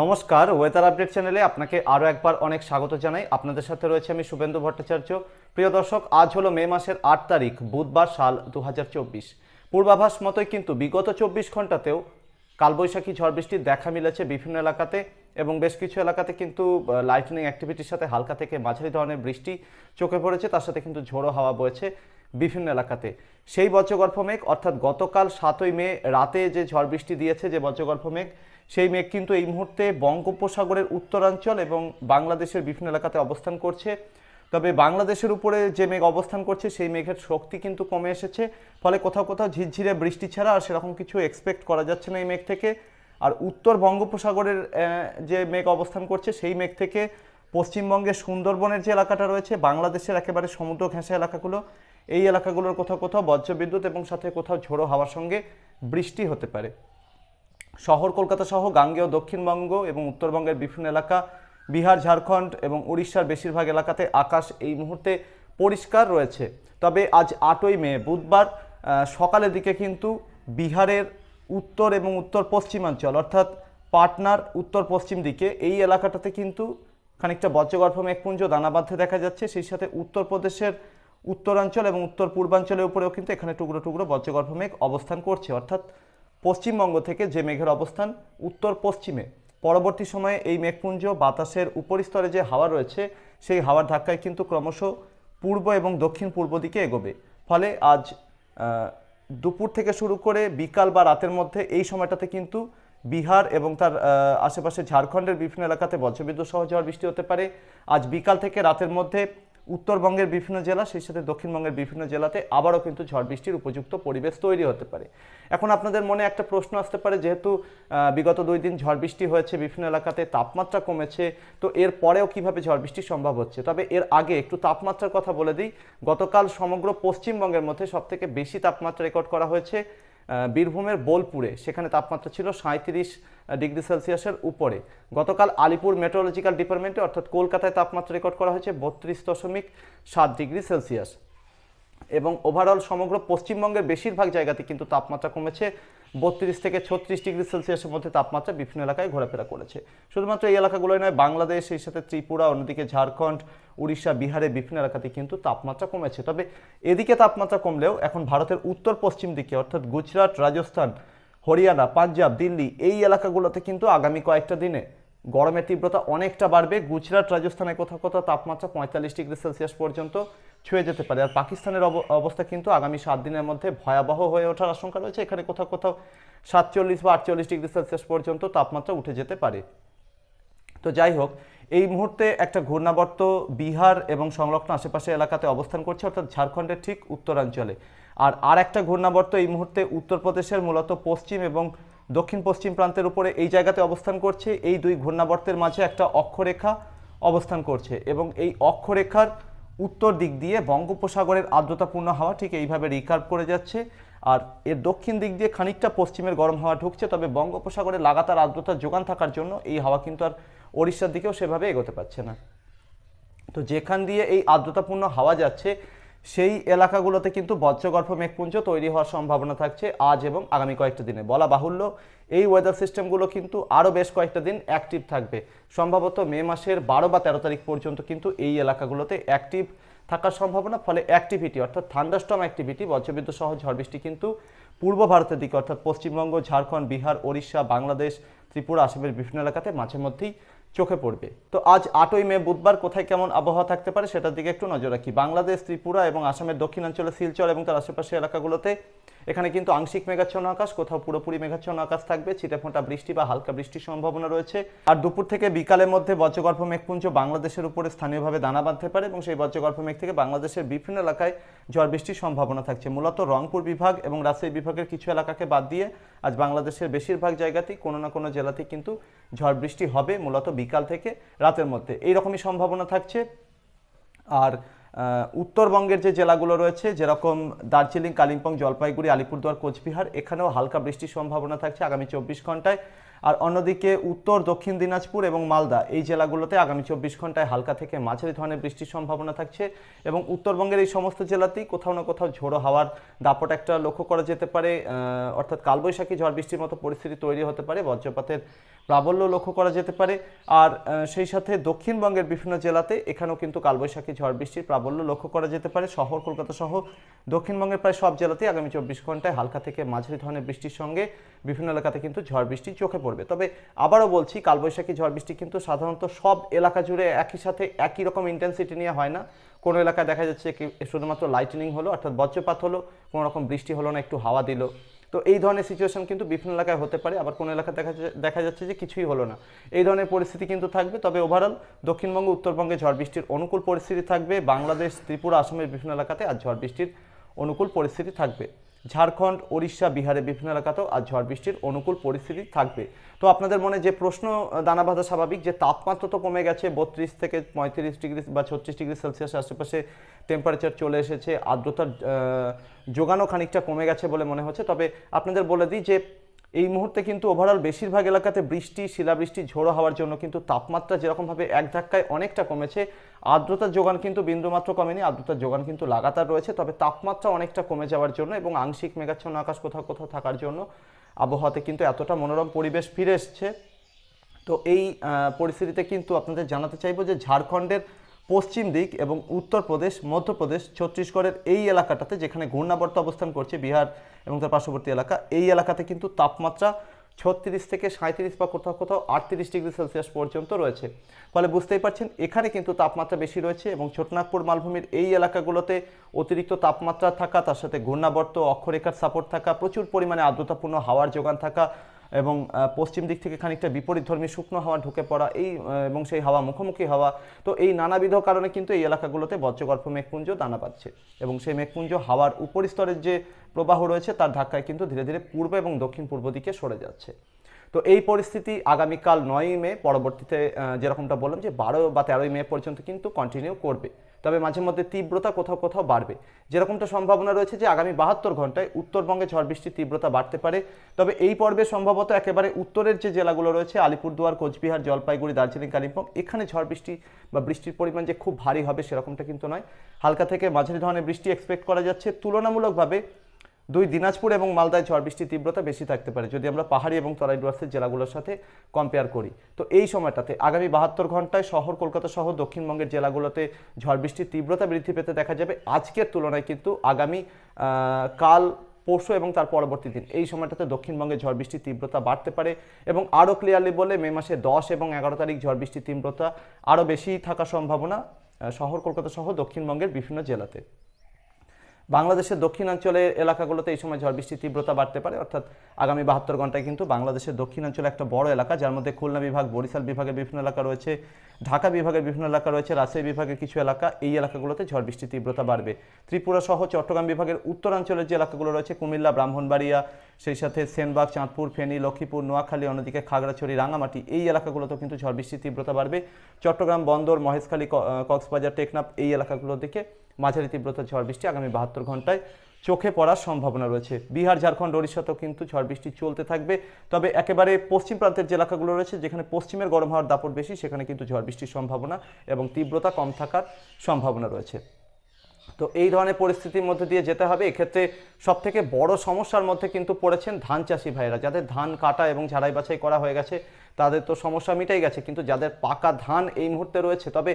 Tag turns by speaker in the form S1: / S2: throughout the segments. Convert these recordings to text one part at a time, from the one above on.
S1: নমস্কার weather update চ্যানেলে আপনাকে আরও একবার অনেক স্বাগত জানাই। আপনাদের সাথে রয়েছে আমি শুভেন্দু ভট্টাচার্য। প্রিয় দর্শক, আজ হলো মে মাসের আট তারিখ, বুধবার সাল দু হাজার চব্বিশ। পূর্বাভাস মতোই কিন্তু বিগত চব্বিশ ঘন্টাতেও কালবৈশাখী ঝড় বৃষ্টির দেখা মিলেছে বিভিন্ন এলাকাতে এবং বেশ কিছু এলাকাতে কিন্তু লাইটনিং অ্যাক্টিভিটির সাথে হালকা থেকে মাঝারি ধরনের বৃষ্টি চোখে পড়েছে, তার সাথে কিন্তু ঝোড়ো হাওয়া বয়েছে বিভিন্ন এলাকাতে। সেই বজ্রগর্ভ মেঘ, অর্থাৎ গতকাল সাতই মে রাতে যে ঝড় বৃষ্টি দিয়েছে, যে বজ্রগর্ভ মেঘ সেই মেঘ কিন্তু এই মুহূর্তে বঙ্গোপসাগরের উত্তরাঞ্চল এবং বাংলাদেশের বিভিন্ন এলাকাতে অবস্থান করছে। তবে বাংলাদেশের উপরে যে মেঘ অবস্থান করছে, সেই মেঘের শক্তি কিন্তু কমে এসেছে। ফলে কোথাও কোথাও ঝিরঝিরে বৃষ্টি ছাড়া আর সেরকম কিছু এক্সপেক্ট করা যাচ্ছে না এই মেঘ থেকে। আর উত্তর বঙ্গোপসাগরের যে মেঘ অবস্থান করছে, সেই মেঘ থেকে পশ্চিমবঙ্গের সুন্দরবনের যে এলাকাটা রয়েছে, বাংলাদেশের একেবারে সমুদ্র ঘেঁষা এলাকাগুলো, এই এলাকাগুলোর কোথাও কোথাও বজ্রবিদ্যুৎ এবং সাথে কোথাও ঝোড়ো হাওয়ার সঙ্গে বৃষ্টি হতে পারে। শহর কলকাতা সহ গাঙ্গেয়, দক্ষিণবঙ্গ এবং উত্তরবঙ্গের বিভিন্ন এলাকা, বিহার, ঝাড়খণ্ড এবং উড়িষ্যার বেশিরভাগ এলাকাতে আকাশ এই মুহূর্তে পরিষ্কার রয়েছে। তবে আজ আটই মে, বুধবার সকালের দিকে কিন্তু বিহারের উত্তর এবং উত্তর পশ্চিমাঞ্চল, অর্থাৎ পাটনার উত্তর পশ্চিম দিকে, এই এলাকাটাতে কিন্তু খানিকটা বজ্রগর্ভ মেঘপুঞ্জ দানাবাঁধে দেখা যাচ্ছে। সেই সাথে উত্তরপ্রদেশের উত্তরাঞ্চল এবং উত্তর পূর্বাঞ্চলের উপরেও কিন্তু এখানে টুকরো টুকরো বজ্রগর্ভ মেঘ অবস্থান করছে। অর্থাৎ পশ্চিমবঙ্গ থেকে যে মেঘের অবস্থান, উত্তর পশ্চিমে। পরবর্তী সময়ে এই মেঘপুঞ্জ বাতাসের উপরিস্তরে যে হাওয়া রয়েছে, সেই হাওয়ার ধাক্কায় কিন্তু ক্রমশ পূর্ব এবং দক্ষিণ পূর্ব দিকে এগোবে। ফলে আজ দুপুর থেকে শুরু করে বিকাল বা রাতের মধ্যে এই সময়টাতে কিন্তু বিহার এবং তার আশেপাশে ঝাড়খণ্ডের বিভিন্ন এলাকাতে বজ্রবিদ্যুৎ সহ ঝড় বৃষ্টি হতে পারে। আজ বিকাল থেকে রাতের মধ্যে উত্তরবঙ্গের বিভিন্ন জেলা, সেই সাথে দক্ষিণবঙ্গের বিভিন্ন জেলাতে আবারও কিন্তু ঝড় বৃষ্টির উপযুক্ত পরিবেশ তৈরি হতে পারে। এখন আপনাদের মনে একটা প্রশ্ন আসতে পারে, যেহেতু বিগত দুই দিন ঝড় বৃষ্টি হয়েছে বিভিন্ন এলাকাতে, তাপমাত্রা কমেছে, তো এর পরেও কীভাবে ঝড় বৃষ্টি সম্ভব হচ্ছে? তবে এর আগে একটু তাপমাত্রার কথা বলে দিই, গতকাল সমগ্র পশ্চিমবঙ্গের মধ্যে সবথেকে বেশি তাপমাত্রা রেকর্ড করা হয়েছে বীরভূমের বোলপুরে, সেখানে তাপমাত্রা ছিল সাঁত্রিশ ডিগ্রি সেলসিয়াসের উপরে। গতকাল আলিপুর মেট্রোলজিক্যাল ডিপার্টমেন্টে অর্থাৎ কলকাতায় তাপমাত্রা রেকর্ড করা হয়েছে বত্রিশ দশমিক সাত ডিগ্রি সেলসিয়াস। এবং ওভারঅল সমগ্র পশ্চিমবঙ্গের বেশিরভাগ জায়গাতে কিন্তু তাপমাত্রা কমেছে। বত্রিশ থেকে ছত্রিশ ডিগ্রি সেলসিয়াসের মধ্যে তাপমাত্রা বিভিন্ন এলাকায় ঘোরাফেরা করেছে। শুধুমাত্র এই এলাকাগুলোই নয়, বাংলাদেশ সেই সাথে ত্রিপুরা, অন্যদিকে ঝাড়খণ্ড উড়িষ্যা বিহারের বিভিন্ন এলাকাতে কিন্তু তাপমাত্রা কমেছে। তবে এদিকে তাপমাত্রা কমলেও এখন ভারতের উত্তর পশ্চিম দিকে, অর্থাৎ গুজরাট, রাজস্থান, হরিয়ানা, পাঞ্জাব, দিল্লি, এই এলাকাগুলোতে কিন্তু আগামী কয়েকটা দিনে গরমের তীব্রতা অনেকটা বাড়বে। গুজরাট, রাজস্থানে কোথাও কোথাও তাপমাত্রা পঁয়তাল্লিশ ডিগ্রি সেলসিয়াস পর্যন্ত ছুঁয়ে যেতে পারে। আর পাকিস্তানের অব- অবস্থা কিন্তু আগামী সাত দিনের মধ্যে ভয়াবহ হয়ে ওঠার আশঙ্কা রয়েছে। এখানে কোথাও কোথাও সাতচল্লিশ বা আটচল্লিশ ডিগ্রি সেলসিয়াস পর্যন্ত তাপমাত্রা উঠে যেতে পারে। তো যাই হোক এই মুহূর্তে একটা ঘূর্ণাবর্ত বিহার এবং সংলগ্ন আশেপাশে এলাকাতে অবস্থান করছে, অর্থাৎ ঝাড়খণ্ডের ঠিক উত্তরাঞ্চলে। আর আর একটা ঘূর্ণাবর্ত এই মুহূর্তে উত্তরপ্রদেশের মূলত পশ্চিম এবং দক্ষিণ পশ্চিম প্রান্তের উপরে এই জায়গাতে অবস্থান করছে। এই দুই ঘূর্ণাবর্তের মাঝে একটা অক্ষরেখা অবস্থান করছে এবং এই অক্ষরেখার উত্তর দিক দিয়ে বঙ্গোপসাগরের আর্দ্রতাপূর্ণ হাওয়া ঠিক এইভাবে রিকার্ভ করে যাচ্ছে। আর এর দক্ষিণ দিক দিয়ে খানিকটা পশ্চিমের গরম হাওয়া ঢুকছে, তবে বঙ্গোপসাগরে লাগাতার আর্দ্রতার যোগান থাকার জন্য এই হাওয়া কিন্তু আর ওড়িশার দিকেও সেভাবে এগোতে পারছে না। তো যেখান দিয়ে এই আর্দ্রতাপূর্ণ হাওয়া যাচ্ছে, সেই এলাকাগুলোতে কিন্তু বজ্রগর্ভ মেঘপুঞ্জ তৈরি হওয়ার সম্ভাবনা থাকছে আজ এবং আগামী কয়েকটা দিনে। বলা বাহুল্য, এই ওয়েদার সিস্টেমগুলো কিন্তু আরও বেশ কয়েকটা দিন অ্যাক্টিভ থাকবে। সম্ভবত মে মাসের বারো বা তেরো তারিখ পর্যন্ত কিন্তু এই এলাকাগুলোতে অ্যাক্টিভ থাকার সম্ভাবনা, ফলে অ্যাক্টিভিটি অর্থাৎ থান্ডারস্টম অ্যাক্টিভিটি বজ্রবিদ্যুৎ সহ ঝড় বৃষ্টি কিন্তু পূর্ব ভারতের দিকে, অর্থাৎ পশ্চিমবঙ্গ, ঝাড়খণ্ড, বিহার, ওড়িশা, বাংলাদেশ, ত্রিপুরা, আসামের বিভিন্ন এলাকাতে মাঝে মধ্যেই চোখে পড়বে। তো আজ আটই মে, বুধবার কোথায় কেমন আবহাওয়া থাকতে পারে সেটার দিকে একটু নজর রাখি। বাংলাদেশ, ত্রিপুরা এবং আসামের দক্ষিণাঞ্চলে শিলচর এবং তার আশেপাশে এলাকাগুলোতে এখানে কিন্তু আংশিক মেঘাচ্ছন্ন আকাশ, কোথাও পুরোপুরি মেঘাচ্ছন্ন আকাশ থাকবে। ছিটেফোঁটা বৃষ্টি বা হালকা বৃষ্টির সম্ভাবনা রয়েছে। আর দুপুর থেকে বিকালের মধ্যে বজ্রগর্ভ মেঘপুঞ্জ বাংলাদেশের উপরে স্থানীয়ভাবে দানা বাঁধতে পারে এবং সেই বজ্রগর্ভ মেঘ থেকে বাংলাদেশের বিভিন্ন এলাকায় ঝড় বৃষ্টির সম্ভাবনা থাকছে। মূলত রংপুর বিভাগ এবং রাজশাহী বিভাগের কিছু এলাকাকে বাদ দিয়ে আজ বাংলাদেশের বেশিরভাগ জায়গাতেই কোনো না কোনো জেলাতেই কিন্তু ঝড় বৃষ্টি হবে, মূলত বিকাল থেকে রাতের মধ্যে। এই রকমই সম্ভাবনা থাকছে। আর উত্তরবঙ্গের যে জেলাগুলো রয়েছে, যেরকম দার্জিলিং, কালিম্পং, জলপাইগুড়ি, আলিপুরদুয়ার, কোচবিহার, এখানেও হালকা বৃষ্টির সম্ভাবনা থাকছে আগামী চব্বিশ ঘন্টায়। আর অন্যদিকে উত্তর, দক্ষিণ দিনাজপুর এবং মালদা, এই জেলাগুলোতে আগামী চব্বিশ ঘন্টায় হালকা থেকে মাঝারি ধরনের বৃষ্টির সম্ভাবনা থাকছে এবং উত্তরবঙ্গের এই সমস্ত জেলাতেই কোথাও না কোথাও ঝোড়ো হাওয়ার দাপট একটা লক্ষ্য করা যেতে পারে। অর্থাৎ কালবৈশাখী ঝড় বৃষ্টির মতো পরিস্থিতি তৈরি হতে পারে, বজ্রপাতের প্রাবল্য লক্ষ্য করা যেতে পারে। আর সেই সাথে দক্ষিণবঙ্গের বিভিন্ন জেলাতে এখানেও কিন্তু কালবৈশাখী ঝড় বৃষ্টির প্রাবল্য লক্ষ্য করা যেতে পারে। শহর, কলকাতা সহ দক্ষিণবঙ্গের প্রায় সব জেলাতেই আগামী চব্বিশ ঘন্টায় হালকা থেকে মাঝারি ধরনের বৃষ্টির সঙ্গে বিভিন্ন এলাকাতে কিন্তু ঝড় বৃষ্টি চোখে পড়বে তবে আবারও বলছি, কালবৈশাখী ঝড় বৃষ্টি কিন্তু সাধারণত সব এলাকা জুড়ে একই সাথে একই রকম ইন্টেন্সিটি নিয়ে হয় না। কোনো এলাকায় দেখা যাচ্ছে শুধুমাত্র লাইটনিং হলো, অর্থাৎ বজ্রপাত হলো, কোনো রকম বৃষ্টি হলো না, একটু হাওয়া দিল। তো এই ধরনের সিচুয়েশন কিন্তু বিভিন্ন এলাকায় হতে পারে, আবার কোনো এলাকায় দেখা দেখা যাচ্ছে যে কিছুই হলো না। এই ধরনের পরিস্থিতি কিন্তু থাকবে, তবে ওভারঅল দক্ষিণবঙ্গ, উত্তরবঙ্গে ঝড় বৃষ্টির অনুকূল পরিস্থিতি থাকবে, বাংলাদেশ, ত্রিপুরা, আসামের বিভিন্ন এলাকাতে আর ঝড় বৃষ্টির অনুকূল পরিস্থিতি থাকবে। ঝাড়খণ্ড, ওড়িশা বিহারে বিভিন্ন এলাকাতেও আজ ঝড় বৃষ্টির অনুকূল পরিস্থিতি থাকবে। তো আপনাদের মনে যে প্রশ্ন দানা বাঁধা স্বাভাবিক যে তাপমাত্রা তো কমে গেছে, বত্রিশ থেকে পঁয়ত্রিশ ডিগ্রি বা ছত্রিশ ডিগ্রি সেলসিয়াস আশেপাশে টেম্পারেচার চলে এসেছে, আর্দ্রতার যোগানো খানিকটা কমে গেছে বলে মনে হচ্ছে। তবে আপনাদের বলে দিই যে এই মুহূর্তে কিন্তু ওভারঅল বেশিরভাগ এলাকাতে বৃষ্টি, শিলাবৃষ্টি, ঝোড়ো হওয়ার জন্য কিন্তু তাপমাত্রা যেরকমভাবে এক ধাক্কায় অনেকটা কমেছে, আর্দ্রতার যোগান কিন্তু বিন্দুমাত্র কমেনি, আর্দ্রতার যোগান কিন্তু লাগাতার রয়েছে, তবে তাপমাত্রা অনেকটা কমে যাওয়ার জন্য এবং আংশিক মেঘাচ্ছন্ন আকাশ কোথাও কোথাও থাকার জন্য আবহাওয়াতে কিন্তু এতটা মনোরম পরিবেশ ফিরে এসছে। তো এই পরিস্থিতিতে কিন্তু আপনাদের জানাতে চাইব যে ঝাড়খণ্ডের পশ্চিম দিক এবং উত্তরপ্রদেশ মধ্যপ্রদেশ ছত্তিশগড়ের এই এলাকাটাতে যেখানে ঘূর্ণাবর্ত অবস্থান করছে বিহার এবং তার পার্শ্ববর্তী এলাকা, এই এলাকাতে কিন্তু তাপমাত্রা ছত্রিশ থেকে সাঁত্রিশ বা কোথাও কোথাও আটত্রিশ ডিগ্রি সেলসিয়াস পর্যন্ত রয়েছে। ফলে বুঝতেই পারছেন, এখানে কিন্তু তাপমাত্রা বেশি রয়েছে এবং ছোটনাগপুর, মালভূমির এই এলাকাগুলোতে অতিরিক্ত তাপমাত্রা থাকা, তার সাথে ঘূর্ণাবর্ত, অক্ষরেখার সাপোর্ট থাকা, প্রচুর পরিমাণে আর্দ্রতাপূর্ণ হাওয়ার যোগান থাকা এবং পশ্চিম দিক থেকে খানিকটা বিপরীতধর্মী শুকনো হাওয়া ঢুকে পড়া এই এবং সেই হাওয়া মুখোমুখি হাওয়া। তো এই নানাবিধ কারণে কিন্তু এই এলাকাগুলোতে বজ্রগর্ভ মেঘপুঞ্জ দানা পাচ্ছে এবং সেই মেঘপুঞ্জ হাওয়ার উপরিস্তরের যে প্রবাহ রয়েছে তার ধাক্কায় কিন্তু ধীরে ধীরে পূর্ব এবং দক্ষিণ পূর্ব দিকে সরে যাচ্ছে। তো এই পরিস্থিতি আগামীকাল নয়ই মে, পরবর্তীতে যেরকমটা বললাম যে বারো বা তেরোই মে পর্যন্ত কিন্তু কন্টিনিউ করবে। তবে মাঝে মধ্যে তীব্রতা কোথাও কোথাও বাড়বে। যেরকমটা সম্ভাবনা রয়েছে যে আগামী বাহাত্তর ঘন্টায় উত্তরবঙ্গে ঝড় বৃষ্টির তীব্রতা বাড়তে পারে। তবে এই পর্বে সম্ভবত একেবারে উত্তরের যে জেলাগুলো রয়েছে, আলিপুরদুয়ার, কোচবিহার, জলপাইগুড়ি, দার্জিলিং, কালিম্পং, এখানে ঝড় বৃষ্টি বা বৃষ্টির পরিমাণ যে খুব ভারী হবে সেরকমটা কিন্তু নয়। হালকা থেকে মাঝারি ধরনের বৃষ্টি এক্সপেক্ট করা যাচ্ছে। তুলনামূলকভাবে দুই দিনাজপুর এবং মালদায় ঝড় বৃষ্টির তীব্রতা বেশি থাকতে পারে। যদি আমরা পাহাড়ি এবং তরাই ডুয়ার্সের জেলাগুলোর সাথে কম্পেয়ার করি, তো এই সময়টাতে আগামী বাহাত্তর ঘন্টায় শহর, কলকাতা সহ দক্ষিণবঙ্গের জেলাগুলোতে ঝড় বৃষ্টির তীব্রতা বৃদ্ধি পেতে দেখা যাবে। আজকের তুলনায় কিন্তু আগামী কাল, পরশু এবং তার পরবর্তী দিন এই সময়টাতে দক্ষিণবঙ্গে ঝড় বৃষ্টির তীব্রতা বাড়তে পারে এবং আরও ক্লিয়ারলি বলে মে মাসে দশ এবং এগারো তারিখ ঝড় বৃষ্টির তীব্রতা আরও বেশি থাকার সম্ভাবনা শহর, কলকাতা সহ দক্ষিণবঙ্গের বিভিন্ন জেলাতে। বাংলাদেশের দক্ষিণাঞ্চলের এলাকাগুলোতে এই সময় ঝড় বৃষ্টির তীব্রতা বাড়তে পারে, অর্থাৎ আগামী বাহাত্তর ঘন্টায় কিন্তু বাংলাদেশের দক্ষিণাঞ্চলে একটা বড় এলাকা, যার মধ্যে খুলনা বিভাগ, বরিশাল বিভাগের বিভিন্ন এলাকা রয়েছে, ঢাকা বিভাগের বিভিন্ন এলাকা রয়েছে, রাজশাহী বিভাগের কিছু এলাকা, এই এলাকাগুলোতে ঝড় বৃষ্টির তীব্রতা বাড়বে। ত্রিপুরা সহ চট্টগ্রাম বিভাগের উত্তরাঞ্চলের যে এলাকাগুলো রয়েছে, কুমিল্লা, ব্রাহ্মণবাড়িয়া, সেই সাথে সেনবাগ, চাঁদপুর, ফেনী, লক্ষ্মীপুর, নোয়াখালী, অন্যদিকে খাগড়াছড়ি রাঙামাটি এই এলাকাগুলোতেও কিন্তু ঝড় বৃষ্টির তীব্রতা বাড়বে। চট্টগ্রাম বন্দর, মহেশখালী কক্সবাজার, টেকনাফ এই এলাকাগুলোর দিকে মাঝারি তীব্রতার ঝড় বৃষ্টি আগামী বাহাত্তর ঘন্টায় চোখে পড়ার সম্ভাবনা রয়েছে। বিহার, ঝাড়খণ্ড ওড়িশাতেও কিন্তু ঝড় বৃষ্টি চলতে থাকবে। তবে একেবারে পশ্চিম প্রান্তের যে এলাকাগুলো রয়েছে, যেখানে পশ্চিমের গরম হওয়ার দাপট বেশি, সেখানে কিন্তু ঝড় বৃষ্টির সম্ভাবনা এবং তীব্রতা কম থাকার সম্ভাবনা রয়েছে। তো এই ধরনের পরিস্থিতির মধ্যে দিয়ে যেতে হবে। এক্ষেত্রে সব থেকে বড় সমস্যার মধ্যে কিন্তু পড়েছেন ধান চাষি ভাইরা যাদের ধান কাটা এবং ঝাড়াই বাছাই করা হয়ে গেছে, তাদের তো সমস্যা মিটাই গেছে। কিন্তু যাদের পাকা ধান এই মুহূর্তে রয়েছে, তবে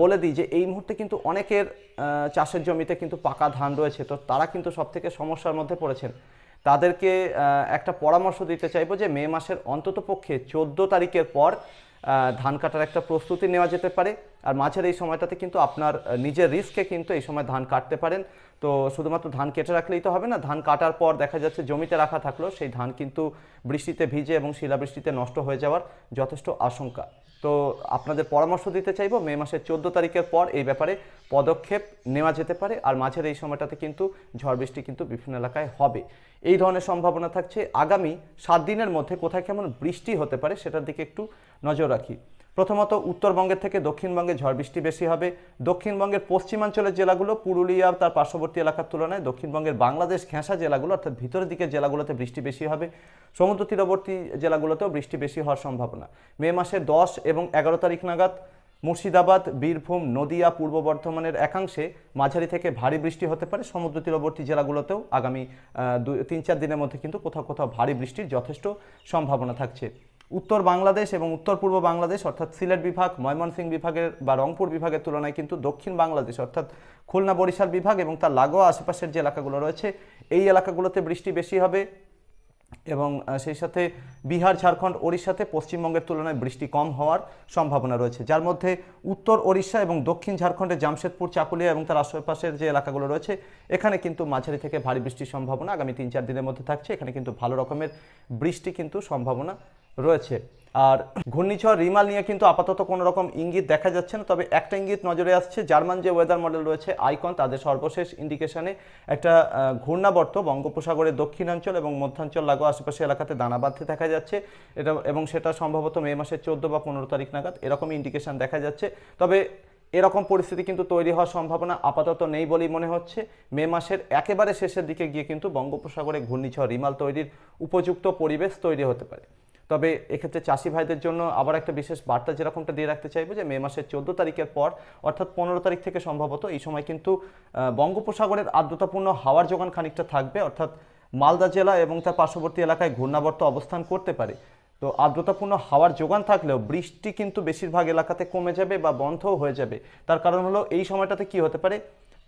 S1: বলে দিই যে এই মুহূর্তে কিন্তু অনেকের চাষের জমিতে কিন্তু পাকা ধান রয়েছে। তো তারা কিন্তু সব থেকে সমস্যার মধ্যে পড়েছেন। তাদেরকে একটা পরামর্শ দিতে চাইব যে মে মাসের অন্তত পক্ষে চোদ্দ তারিখের পর ধান কাটার একটা প্রস্তুতি নেওয়া যেতে পারে। আর মাঝের এই সময়টাতে কিন্তু আপনার নিজের রিস্কে কিন্তু এই সময় ধান কাটতে পারেন। তো শুধুমাত্র ধান কেটে রাখলেই তো হবে না, ধান কাটার পর দেখা যাচ্ছে জমিতে রাখা থাকল সেই ধান কিন্তু বৃষ্টিতে ভিজে এবং শিলাবৃষ্টিতে নষ্ট হয়ে যাওয়ার যথেষ্ট আশঙ্কা। তো আপনাদের পরামর্শ দিতে চাইব, মে মাসের চোদ্দ তারিখের পর এই ব্যাপারে পদক্ষেপ নেওয়া যেতে পারে। আর মাঝের এই সময়টাতে কিন্তু ঝড় বৃষ্টি কিন্তু বিভিন্ন এলাকায় হবে। এই ধরনের সম্ভাবনা থাকছে। আগামী সাত দিনের মধ্যে কোথায় কেমন বৃষ্টি হতে পারে সেটার দিকে একটু নজর রাখি। প্রথমত উত্তরবঙ্গের থেকে দক্ষিণবঙ্গে ঝড় বৃষ্টি বেশি হবে। দক্ষিণবঙ্গের পশ্চিমাঞ্চলের জেলাগুলো, পুরুলিয়া, তার পার্শ্ববর্তী এলাকার তুলনায় দক্ষিণবঙ্গের বাংলাদেশ ঘেঁষা জেলাগুলো, অর্থাৎ ভিতরের দিকের জেলাগুলোতে বৃষ্টি বেশি হবে। সমুদ্র তীরবর্তী জেলাগুলোতেও বৃষ্টি বেশি হওয়ার সম্ভাবনা। মে মাসের দশ এবং এগারো তারিখ নাগাদ মুর্শিদাবাদ, বীরভূম, নদিয়া, পূর্ব বর্ধমানের একাংশে মাঝারি থেকে ভারী বৃষ্টি হতে পারে। সমুদ্র তীরবর্তী জেলাগুলোতেও আগামী তিন চার দিনের মধ্যে কিন্তু কোথাও কোথাও ভারী বৃষ্টির যথেষ্ট সম্ভাবনা থাকছে। উত্তর বাংলাদেশ এবং উত্তর পূর্ব বাংলাদেশ, অর্থাৎ সিলেট বিভাগ, ময়মনসিংহ বিভাগের বা রংপুর বিভাগের তুলনায় কিন্তু দক্ষিণ বাংলাদেশ, অর্থাৎ খুলনা, বরিশাল বিভাগ এবং তার লাগোয়া আশেপাশের যে এলাকাগুলো রয়েছে, এই এলাকাগুলোতে বৃষ্টি বেশি হবে এবং সেই সাথে বিহার, ঝাড়খণ্ড, ওড়িশাতে পশ্চিমবঙ্গের তুলনায় বৃষ্টি কম হওয়ার সম্ভাবনা রয়েছে। যার মধ্যে উত্তর ওড়িশা এবং দক্ষিণ ঝাড়খণ্ডের জামশেদপুর, চাকুলিয়া এবং তার আশেপাশের যে এলাকাগুলো রয়েছে, এখানে কিন্তু মাঝারি থেকে ভারী বৃষ্টির সম্ভাবনা আগামী তিন চার দিনের মধ্যে থাকছে। এখানে কিন্তু ভালো রকমের বৃষ্টি কিন্তু সম্ভাবনা রয়েছে। আর ঘূর্ণিঝড় রিমাল নিয়ে কিন্তু আপাতত কোনো রকম ইঙ্গিত দেখা যাচ্ছে না, তবে একটা ইঙ্গিত নজরে আসছে, জার্মান যে ওয়েদার মডেল রয়েছে আইকন তাদের সর্বশেষ ইন্ডিকেশনে একটা ঘূর্ণাবর্ত বঙ্গোপসাগরের দক্ষিণাঞ্চল এবং মধ্যাঞ্চল লাগোয়া আশেপাশে এলাকাতে দানা বাঁধতে দেখা যাচ্ছে। এটা, এবং সেটা সম্ভবত মে মাসের চোদ্দ বা পনেরো তারিখ নাগাদ এরকম ইন্ডিকেশন দেখা যাচ্ছে। তবে এরকম পরিস্থিতি কিন্তু তৈরি হওয়ার সম্ভাবনা আপাতত নেই বলেই মনে হচ্ছে। মে মাসের একেবারে শেষের দিকে গিয়ে কিন্তু বঙ্গোপসাগরে ঘূর্ণিঝড়, রিমাল তৈরির উপযুক্ত পরিবেশ তৈরি হতে পারে। তবে এক্ষেত্রে চাষি ভাইদের জন্য আবার একটা বিশেষ বার্তা যেরকমটা দিয়ে রাখতে চাইব যে মে মাসের চোদ্দ তারিখের পর, অর্থাৎ পনেরো তারিখ থেকে সম্ভবত এই সময় কিন্তু বঙ্গোপসাগরের আর্দ্রতাপূর্ণ হাওয়ার যোগান খানিকটা থাকবে, অর্থাৎ মালদা জেলা এবং তার পার্শ্ববর্তী এলাকায় ঘূর্ণাবর্ত অবস্থান করতে পারে। তো আর্দ্রতাপূর্ণ হাওয়ার যোগান থাকলেও বৃষ্টি কিন্তু বেশিরভাগ এলাকাতে কমে যাবে বা বন্ধও হয়ে যাবে। তার কারণ হলো এই সময়টাতে কি হতে পারে?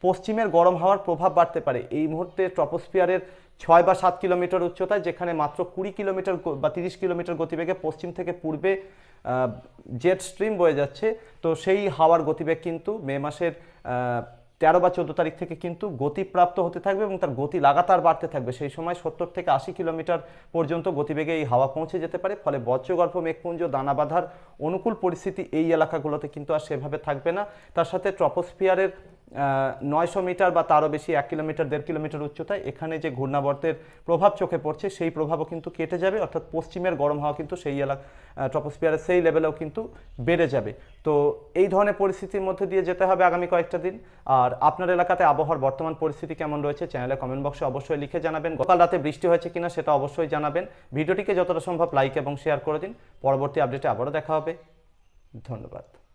S1: পশ্চিমের গরম হাওয়ার প্রভাব বাড়তে পারে। এই মুহূর্তে ট্রপোস্ফিয়ারের ছয় বা সাত কিলোমিটার উচ্চতায়, যেখানে মাত্র কুড়ি কিলোমিটার বা তিরিশ কিলোমিটার গতিবেগে পশ্চিম থেকে পূর্বে জেট স্ট্রিম বয়ে যাচ্ছে। তো সেই হাওয়ার গতিবেগ কিন্তু মে মাসের তেরো বা চোদ্দ তারিখ থেকে কিন্তু গতিপ্রাপ্ত হতে থাকবে এবং তার গতি লাগাতার বাড়তে থাকবে। সেই সময় সত্তর থেকে আশি কিলোমিটার পর্যন্ত গতিবেগে এই হাওয়া পৌঁছে যেতে পারে। ফলে বজ্রগর্ভ, মেঘপুঞ্জ দানা বাঁধার অনুকূল পরিস্থিতি এই এলাকাগুলোতে কিন্তু আর সেভাবে থাকবে না। তার সাথে ট্রপোস্ফিয়ারের নয়শো মিটার বা তারও বেশি এক কিলোমিটার, দেড় কিলোমিটার উচ্চতায় এখানে যে ঘূর্ণাবর্তের প্রভাব চোখে পড়ছে, সেই প্রভাবও কিন্তু কেটে যাবে, অর্থাৎ পশ্চিমের গরম হাওয়া কিন্তু সেই এলাকা ট্রপোস্ফিয়ারের সেই লেভেলেও কিন্তু বেড়ে যাবে। তো এই ধরনের পরিস্থিতির মধ্যে দিয়ে যেতে হবে আগামী কয়েকটা দিন। আর আপনার এলাকাতে আবহাওয়ার বর্তমান পরিস্থিতি কেমন রয়েছে চ্যানেলে কমেন্ট বক্সে অবশ্যই লিখে জানাবেন। গতকাল রাতে বৃষ্টি হয়েছে কিনা সেটা অবশ্যই জানাবেন। ভিডিওটিকে যতটা সম্ভব লাইক এবং শেয়ার করে দিন। পরবর্তী আপডেটে আবারও দেখা হবে। ধন্যবাদ।